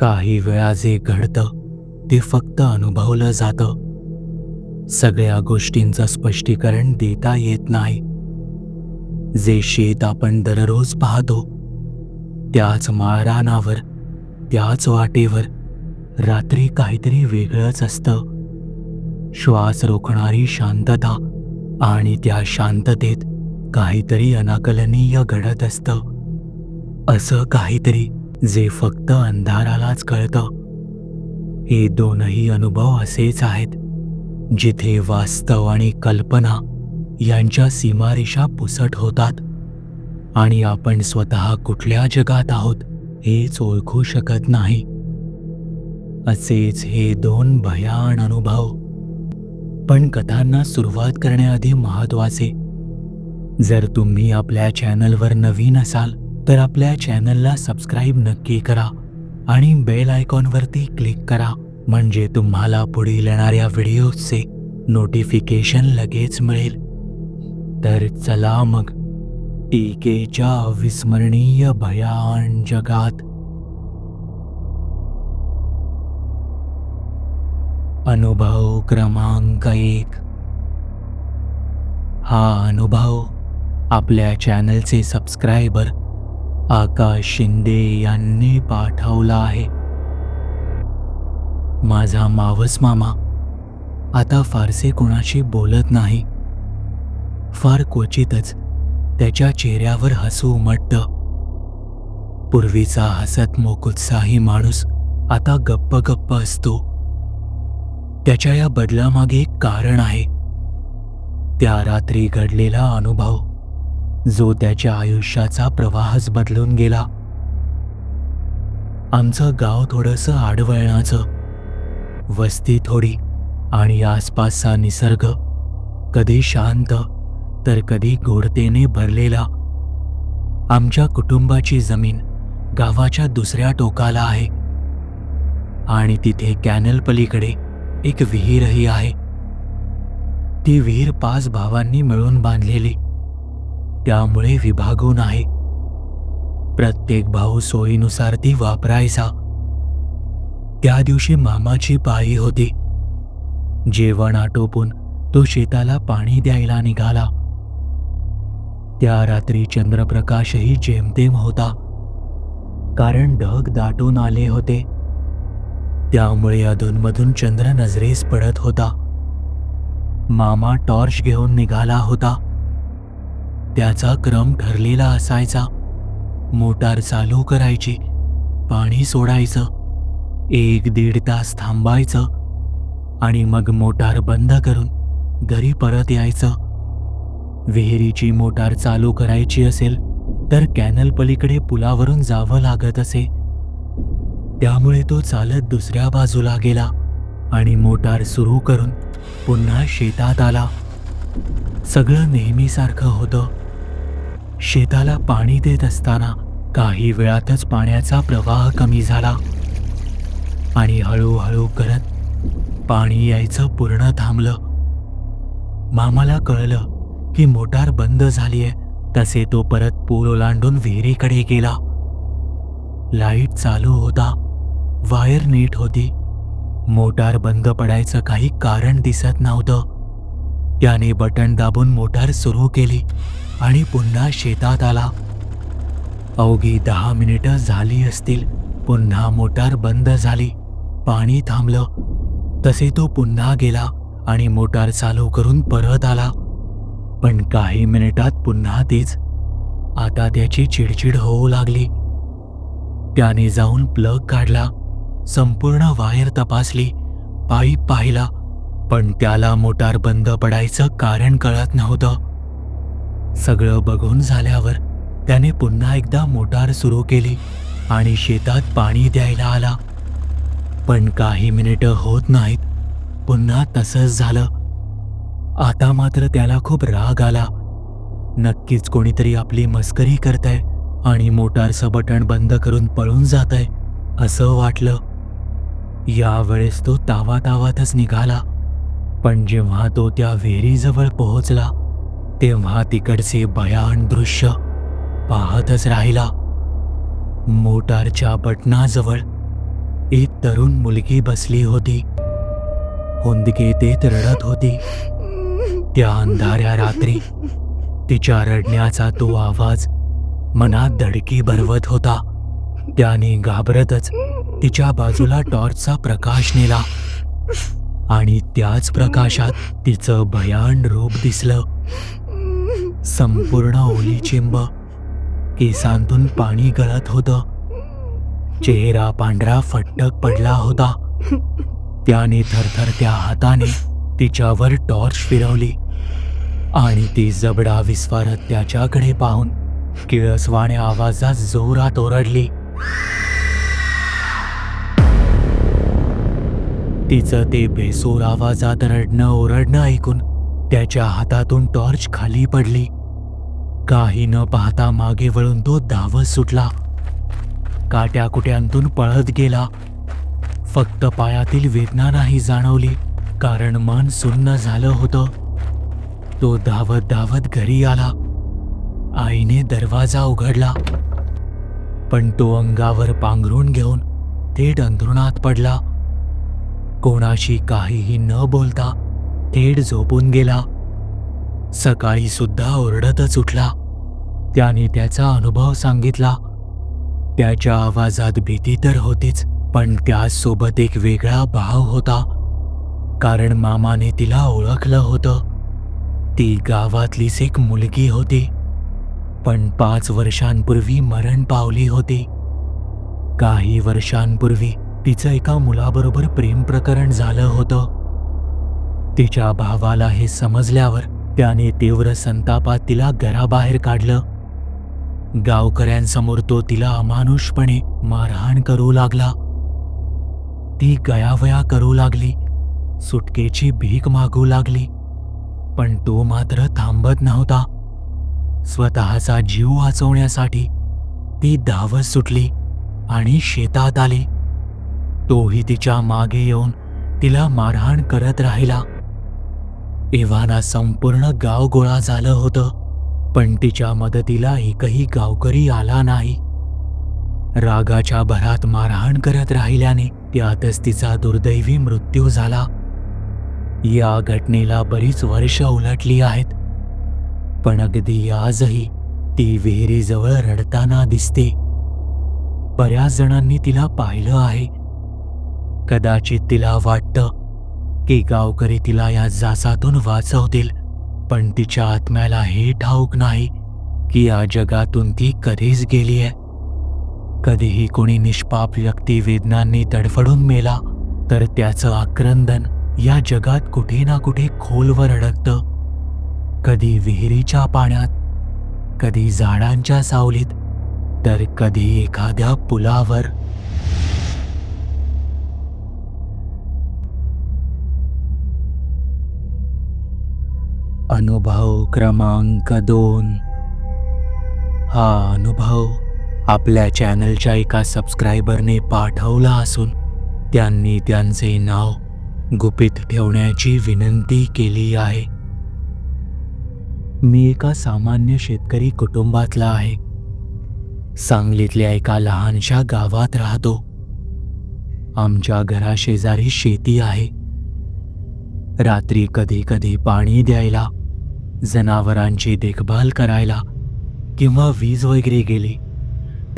काही वेळा जे घडतं ते फक्त अनुभवलं जातं. सगळ्या गोष्टींचं स्पष्टीकरण देता येत नाही. जे शेत आपण दररोज पाहतो त्याच माळरानावर त्याच वाटेवर रात्री काहीतरी वेगळंच असतं. श्वास रोखणारी शांतता आणि त्या शांततेत काहीतरी अनाकलनीय घडत असतं. असं काहीतरी जे फक्त अंधारालाच कळतं. हे दोनही अनुभव असेच आहेत जिथे वास्तव आणि कल्पना यांच्या सीमारेषा पुसट होतात आणि आपण स्वतः कुठल्या जगात आहोत हेच ओळखू शकत नाही. असेच हे दोन भयान अनुभव. पण कथांना सुरुवात करण्याआधी महत्त्वाचे जर तुम्ही आपल्या चॅनलवर नवीन असाल तर आपल्या चॅनलला सबस्क्राईब नक्की करा आणि बेल आयकॉनवरती क्लिक करा. म्हणजे तुम्हाला पुढील येणाऱ्या व्हिडिओजचे नोटिफिकेशन लगेच मिळेल. तर चला मग. टीकेच्या अविस्मरणीय भयान जगात. अनुभव क्रमांक एक. हा अनुभव आपल्या चॅनलचे सबस्क्रायबर आकाश शिंदे यांनी पाठवला आहे. माझा मावस मामा आता फारसे कोणाशी बोलत नाही. फार क्वचितच त्याच्या चेहऱ्यावर हसू उमटतं. पूर्वीचा हसत मोकुत्साही माणूस आता गप्प गप्प असतो. त्याच्या या बदलामागे एक कारण आहे. त्या रात्री घडलेला अनुभव जो त्याच्या आयुष्याचा प्रवाहच बदलून गेला. आमचं गाव थोडंसं आडवळणाचं वस्ती थोडी आणि आसपासचा निसर्ग कधी शांत तर कधी गोडतेने भरलेला. आमच्या कुटुंबाची जमीन गावाच्या दुसऱ्या टोकाला आहे आणि तिथे कॅनल पलीकडे एक विहीरही आहे. ती विहीर पाच भावांनी मिळून बांधलेली. त्यामुळे विभागून आहे. प्रत्येक भाऊ सोयीनुसार ती वापरायचा. त्या दिवशी मामाची पाळी होती. जेवण आटोपून तो शेताला पाणी द्यायला निघाला. त्या रात्री चंद्रप्रकाशही जेमतेम होता. कारण ढग दाटून आले होते. त्यामुळे अधूनमधून चंद्र नजरेस पडत होता. मामा टॉर्च घेऊन निघाला होता. त्याचा क्रम ठरलेला असायचा. मोटार चालू करायची पाणी सोडायचं एक दीड तास थांबायचं आणि मग मोटार बंद करून घरी परत यायचं. विहिरीची मोटार चालू करायची असेल तर कॅनल पलीकडे पुलावरून जावं लागत असे. त्यामुळे तो चालत दुसऱ्या बाजूला गेला आणि मोटार सुरू करून पुन्हा शेतात आला. सगळं नेहमीसारखं होतं. शेताला पाणी देत असताना काही वेळातच पाण्याचा प्रवाह कमी झाला. आणि हळूहळू करत पाणी यायचं पूर्ण थांबलं. मामाला कळलं की मोटार बंद झालीये तसे तो परत पूल ओलांडून विहिरीकडे गेला. लाइट चालू होता वायर नीट होती. मोटार बंद पडायचं काही कारण दिसत नव्हतं. त्याने बटन दाबून मोटार सुरू केली. आणि पुन्हा शेतात आला. अवघी दहा मिनिटं झाली असतील. पुन्हा मोटार बंद झाली. पाणी थांबलं. तसे तो पुन्हा गेला आणि मोटार चालू करून परत आला. पण काही मिनिटात पुन्हा तीच. आता त्याची चिडचिड होऊ लागली. त्याने जाऊन प्लग काढला. संपूर्ण वायर तपासली. पाईप पाहिला. पण त्याला मोटार बंद पडायचं कारण कळत नव्हतं. सगळं बघून झाल्यावर त्याने पुन्हा एकदा मोटार सुरू केली आणि शेतात पाणी द्यायला आला. पण काही मिनिटं होत नाहीत. पुन्हा तसंच झालं. आता मात्र त्याला खूप राग आला. नक्कीच कोणीतरी आपली मस्करी करतंय आणि मोटारचं बटण बंद करून पळून जातंय असं वाटलं. यावेळेस तो तावातावातच निघाला. पण जेव्हा तो त्या विहिरीजवळ पोहोचला तेव्हा तिकडचे भयान दृश्य पाहतच राहिला. मोटारच्या बटणाजवळ एक तरुण मुलगी बसली होती. हुंदके देत रडत होती. त्या अंधाऱ्या रात्री तिच्या रडण्याचा तो आवाज मनात धडकी भरवत होता. त्याने घाबरतच तिच्या बाजूला टॉर्चचा प्रकाश नेला. आणि त्याच प्रकाशात तिचं भयान रूप दिसलं. संपूर्ण ओली चिंब केसांतून पाणी गळत होतं. चेहरा पांढरा फटक पडला होता. त्याने थरथरत्या हाताने तिच्यावर टॉर्च फिरवली आणि ती जबडा विस्फारत त्याच्याकडे पाहून किळसवाण्या आवाजात जोरात ओरडली. तिचं ते बेसूर आवाजात रडणं ओरडणं ऐकून त्याच्या हातातून टॉर्च खाली पडली. काही न पाहता मागे वळून तो धावत सुटला. काट्याकुट्यांतून पळत गेला. फक्त पायातील वेदना नाही जाणवली कारण मन सुन्न झालं होतं. तो धावत धावत घरी आला. आईने दरवाजा उघडला. पण तो अंगावर पांघरून घेऊन थेट अंथरुणात पडला. कोणाशी काहीही न बोलता थेट झोपून गेला. सकाळी सुद्धा ओरडतच उठला. त्याने त्याचा अनुभव सांगितला. त्याच्या आवाजात भीती तर होतीच पण त्यासोबत एक वेगळा भाव होता. कारण मामाने तिला ओळखलं होतं. ती गावातलीच एक मुलगी होती. पण पाच वर्षांपूर्वी मरण पावली होती. काही वर्षांपूर्वी तिचं एका मुलाबरोबर प्रेम प्रकरण झालं होतं. तिच्या भावाला हे समजल्यावर त्याने तीव्र संतापात तिला घराबाहेर काढलं. गावकऱ्यांसमोर तो तिला अमानुषपणे मारहाण करू लागला. ती गयावया करू लागली. सुटकेची भीक मागू लागली. पण तो मात्र थांबत नव्हता. स्वतःचा जीव वाचवण्यासाठी ती धावत सुटली आणि शेतात आली. तोही तिच्यामागे येऊन तिला मारहाण करत राहिला. इव्हाना संपूर्ण गाव गोळा झालं होतं पण तिच्या मदतीला एकही गावकरी आला नाही. रागाच्या भरात मारहाण करत राहिल्याने त्यातच तिचा दुर्दैवी मृत्यू झाला. या घटनेला बरीच वर्ष उलटली आहेत पण अगदी आजही ती विहिरीजवळ रडताना दिसते. बऱ्याच जणांनी तिला पाहिलं आहे. कदाचित तिला वाटतं की गावकरी तिला या जासातून वाचवतील पण तिच्या आत्म्याला हे ठाऊक नाही की या जगातून ती कधीच गेलीय कधीही कोणी निष्पाप व्यक्ती वेदनांनी तडफडून मेला तर त्याचं आक्रंदन या जगात कुठे ना कुठे खोलवर अडकतं. कधी विहिरीच्या पाण्यात कधी झाडांच्या सावलीत तर कधी एखाद्या पुलावर. अनुभव क्रमांक दोन. हा अनुभव आपल्या चॅनलच्या एका सबस्क्रायबरने पाठवला असून त्यांनी त्यांचे नाव गुपित ठेवण्याची विनंती केली आहे. मी एका सामान्य शेतकरी कुटुंबातला आहे. सांगलीतल्या एका लहानशा गावात राहतो. आमच्या घराशेजारी शेती आहे. रात्री कधी कधी पाणी द्यायला जनावरांची देखभाल करायला किंवा वीज वगैरे गेली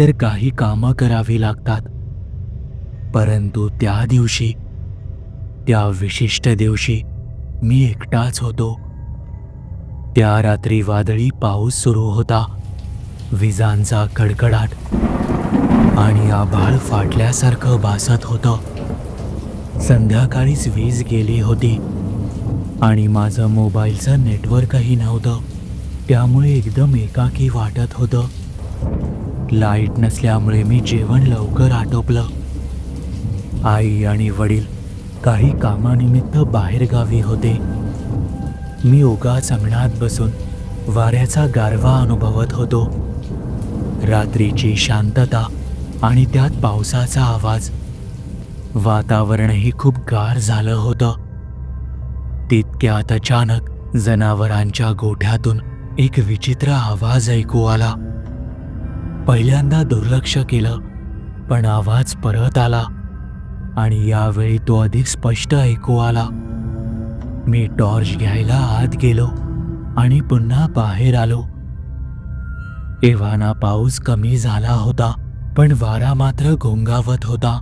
तर काही कामं करावी लागतात. परंतु त्या दिवशी त्या विशिष्ट दिवशी मी एकटाच होतो. त्या रात्री वादळी पाऊस सुरू होता. विजांचा कडकडाट आणि आभाळ फाटल्यासारखं भासत होतं. संध्याकाळीच वीज गेली होती. आणि माझं मोबाईलचं नेटवर्कही नव्हतं. त्यामुळे एकदम एकाकी वाटत होतं. लाइट नसल्यामुळे मी जेवण लवकर आटोपलं. आई आणि वडील काही कामानिमित्त बाहेरगावी होते. मी उगाच अंगणात बसून वाऱ्याचा गारवा अनुभवत होतो. रात्रीची शांतता आणि त्यात पावसाचा आवाज. वातावरणही खूप गार झालं होतं. तितक्यात अचानक जनावरांच्या गोठ्यातून एक विचित्र आवाज ऐकू आला. पहिल्यांदा दुर्लक्ष केलं पण आवाज परत आला आणि यावेळी तो अधिक स्पष्ट ऐकू आला. मी टॉर्च घ्यायला आत गेलो आणि पुन्हा बाहेर आलो. एव्हाना पाऊस कमी झाला होता पण वारा मात्र घोंगावत होता.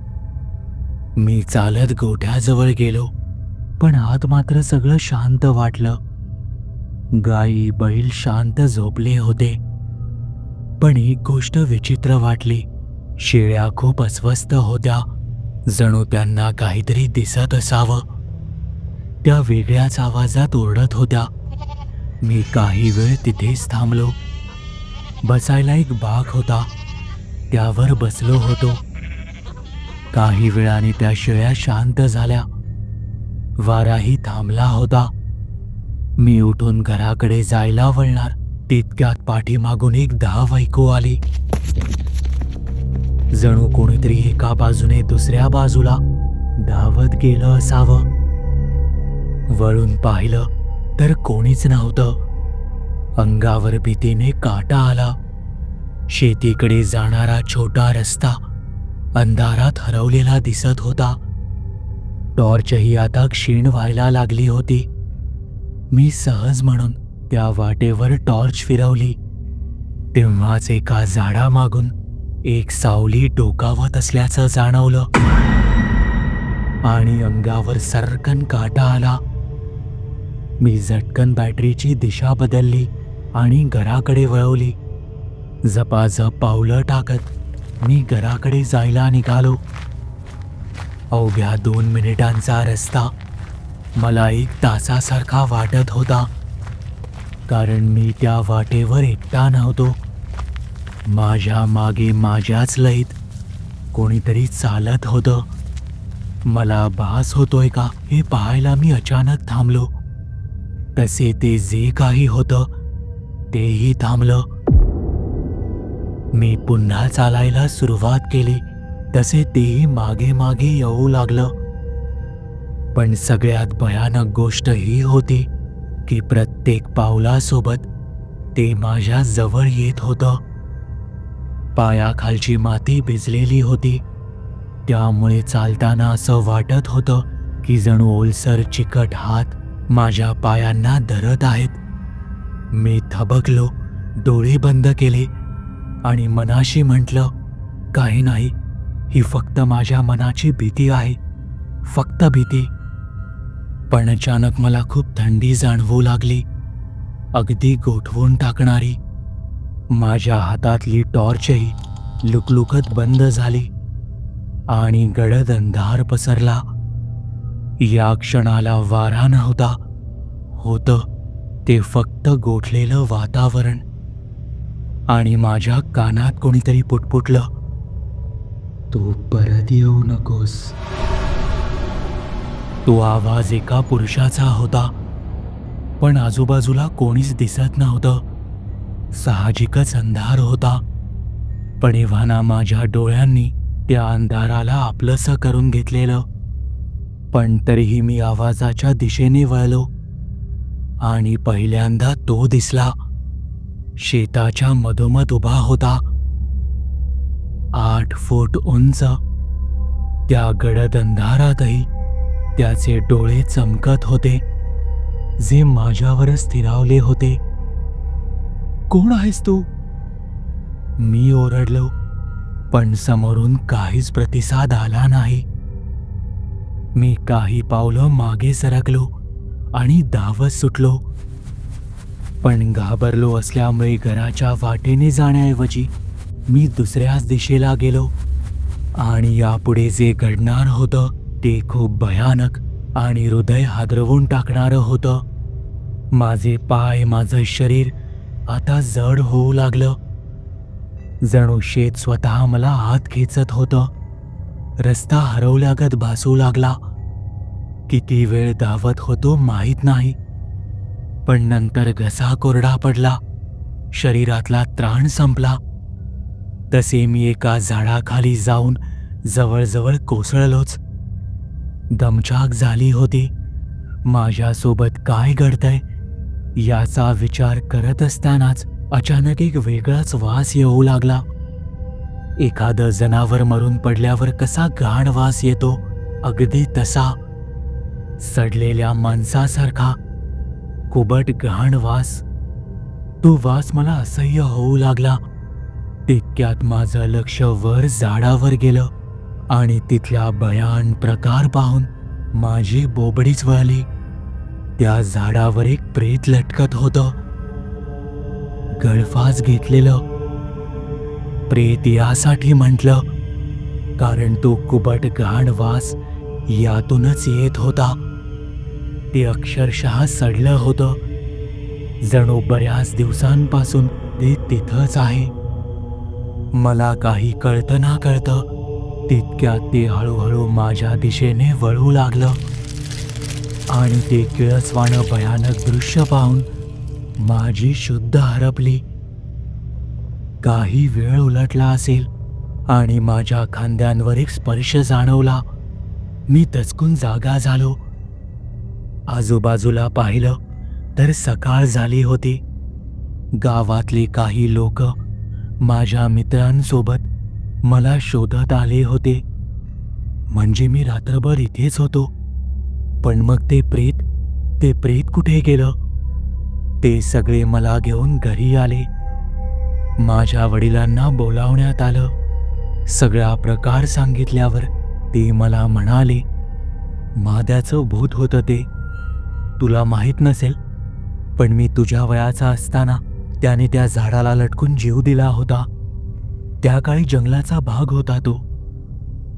मी चालत गोठ्याजवळ गेलो. पण आत मात्र सगळं शांत वाटलं. गाई बैल शांत झोपले होते. पण एक गोष्ट विचित्र वाटली. शेळ्या खूप अस्वस्थ होत्या. जणू त्यांना काहीतरी दिसत असावं. त्या वेगळ्याच आवाजात ओरडत होत्या. मी काही वेळ तिथेच थांबलो. बसायला एक बाग होता. त्यावर बसलो होतो. काही वेळाने त्या शेळ्या शांत झाल्या. वाराही थांबला होता. मी उठून घराकडे जायला वळणार. तितक्यात पाठीमागून एक धाव ऐकू आली. जणू कोणीतरी एका बाजूने दुसऱ्या बाजूला धावत गेलं असावं. वळून पाहिलं तर कोणीच नव्हतं. अंगावर भीतीने काटा आला. शेतीकडे जाणारा छोटा रस्ता अंधारात हरवलेला दिसत होता. टॉर्चही आता क्षीण व्हायला लागली होती. मी सहज म्हणून त्या वाटेवर टॉर्च फिरवली. तेव्हाच एका झाडामागून एक सावली डोकावत असल्याचं जाणवलं. आणि अंगावर सरकन काटा आला. मी झटकन बॅटरीची दिशा बदलली आणि घराकडे वळवली. झपाझप पावलं टाकत मी घराकडे जायला निघालो. अवघ्या दोन मिनिटांचा रस्ता मला एक तासासारखा वाटत होता. कारण मी त्या वाटेवर एकटा नव्हतो. माझ्या मागे माझ्याच लईत कोणीतरी चालत होतं. मला भास होतोय का हे पाहायला मी अचानक थांबलो. तसे ते जे काही होतं तेही थांबलं. मी पुन्हा चालायला सुरुवात केली. तसे तेही मागे मागे येऊ लागलं. पण सगळ्यात भयानक गोष्ट ही होती की प्रत्येक पावलासोबत ते माझ्या जवळ येत होतं. पायाखालची माती भिजलेली होती. त्यामुळे चालताना असं वाटत होतं की जणू ओलसर चिकट हात माझ्या पायांना धरत आहेत. मी थबकलो डोळे बंद केले आणि मनाशी म्हटलं काही नाही ही फक्त माझ्या मनाची भीती आहे. फक्त भीती. पण अचानक मला खूप थंडी जाणवू लागली. अगदी गोठवून टाकणारी. माझ्या हातातली टॉर्चही लुकलुकत बंद झाली. आणि गडद अंधार पसरला. या क्षणाला वारा नव्हता. होतं ते फक्त गोठलेलं वातावरण. आणि माझ्या कानात कोणीतरी पुटपुटलं. तू परत येऊ नकोस. तो आवाज एका पुरुषाचा होता पण आजूबाजूला कोणीच दिसत नव्हतं. साहजिकच अंधार होता. पण एव्हाना माझ्या डोळ्यांनी त्या अंधाराला आपलंसं करून घेतलेलं. पण तरीही मी आवाजाच्या दिशेने वळलो आणि पहिल्यांदा तो दिसला. शेताच्या मधोमध उभा होता. आठ फूट उंच. त्या गडद अंधारातही त्याचे डोळे चमकत होते जे माझ्यावर स्थिरावले होते. कोण आहेस तू? मी ओरडलो पण समोरून काहीच प्रतिसाद आला नाही. मी काही पावलं मागे सरकलो आणि धावत सुटलो. पण घाबरलो असल्यामुळे घराच्या वाटेने जाण्याऐवजी मी दुसऱ्याच दिशेला गेलो आणि यापुढे जे घडणार होतं ते खूप भयानक आणि हृदय हादरवून टाकणारं होतं. माझे पाय माझं शरीर आता जड होऊ लागलं. जणू शेत स्वतः मला हात खेचत होतं. रस्ता हरवल्यागत भासू लागला. किती वेळ धावत होतो माहीत नाही. पण नंतर घसा कोरडा पडला. शरीरातला त्राण संपला. तसे मी एका झाडाखाली जाऊन जवळजवळ कोसळलोच. दमछाक झाली होती. माझ्यासोबत काय घडतंय याचा विचार करत असतानाच अचानक एक वेगळाच वास येऊ लागला. एखादं जनावर मरून पडल्यावर कसा घाण वास येतो अगदी तसा. सडलेल्या माणसासारखा. कुबट घाण वास. तो वास मला असह्य होऊ लागला. तितक्यात माझं लक्ष वर झाडावर गेलं आणि तिथला भयान प्रकार पाहून माझी बोबडीच वळली. त्या झाडावर एक प्रेत लटकत होतं. गळफास घेतलेलं. प्रेत यासाठी म्हटलं कारण तो कुबट घाण वास यातूनच येत होता. ते अक्षरशः सडलं होतं. जणू बऱ्याच दिवसांपासून ते तिथंच आहे. मला काही कळतं ना कळतं तितक्यात ते हळूहळू माझ्या दिशेने वळू लागलं. आणि ते किळसवाणं भयानक दृश्य पाहून माझी शुद्ध हरपली. काही वेळ उलटला असेल आणि माझ्या खांद्यांवर एक स्पर्श जाणवला. मी दचकून जागा झालो. आजूबाजूला पाहिलं तर सकाळ झाली होती. गावातले काही लोक माझ्या मित्रांसोबत मला शोधत आले होते. म्हणजे मी रात्रभर इथेच होतो. पण मग ते प्रेत ते प्रेत कुठे गेलं? ते सगळे मला घेऊन घरी आले. माझ्या वडिलांना बोलावण्यात आलं. सगळा प्रकार सांगितल्यावर ते मला म्हणाले माद्याचं भूत होतं ते. तुला माहीत नसेल पण मी तुझ्या वयाचा असताना त्याने त्या झाडाला लटकून जीव दिला होता. त्या काळी जंगलाचा भाग होता तो.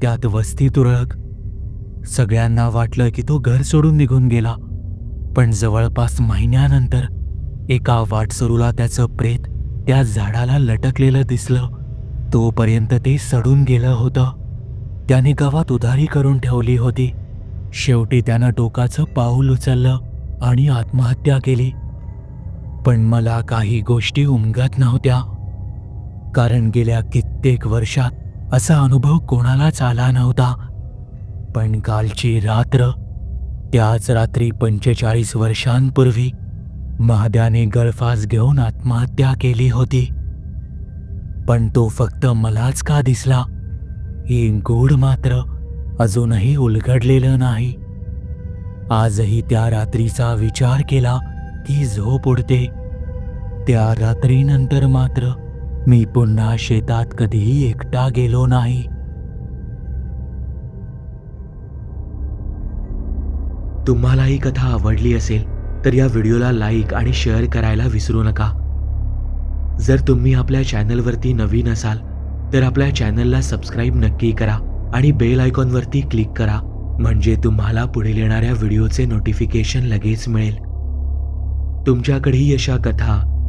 त्यात वस्ती तुरळक. सगळ्यांना वाटलं की तो घर सोडून निघून गेला. पण जवळपास महिन्यानंतर एका वाटसरूला त्याचं प्रेत त्या झाडाला लटकलेलं दिसलं. तोपर्यंत ते सडून गेलं होतं. त्याने गावात उधारी करून ठेवली होती. शेवटी त्यानं टोकाचं पाऊल उचललं आणि आत्महत्या केली. पण मला काही गोष्टी उमगत नव्हत्या. कारण गेल्या कित्येक वर्षात असा अनुभव कोणालाच आला नव्हता. पण कालची रात्र त्याच रात्री पंचेचाळीस वर्षांपूर्वी महाद्याने गळफास घेऊन आत्महत्या केली होती. पण तो फक्त मलाच का दिसला? हे गूढ मात्र अजूनही उलगडलेलं नाही. आजही त्या रात्रीचा विचार केला की झोप उडते. त्या रात्रीनंतर मात्र मी पुन्हा शेतात कधीही एकटा गेलो नाही. तुम्हाला ही कथा आवडली असेल तर या व्हिडिओला लाईक आणि शेअर करायला विसरू नका. जर तुम्ही आपल्या चॅनलवरती नवीन असाल तर आपल्या चॅनलला सबस्क्राईब नक्की करा आणि बेल आयकॉनवरती क्लिक करा म्हणजे तुम्हाला पुढील येणाऱ्या व्हिडिओचे नोटिफिकेशन लगेच मिळेल. तुमच्याकडेही अशा कथा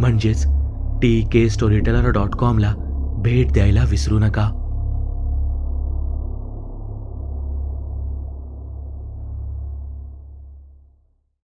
म्हणजेच टी के स्टोरीटेलर डॉट कॉमला भेट द्यायला विसरू नका.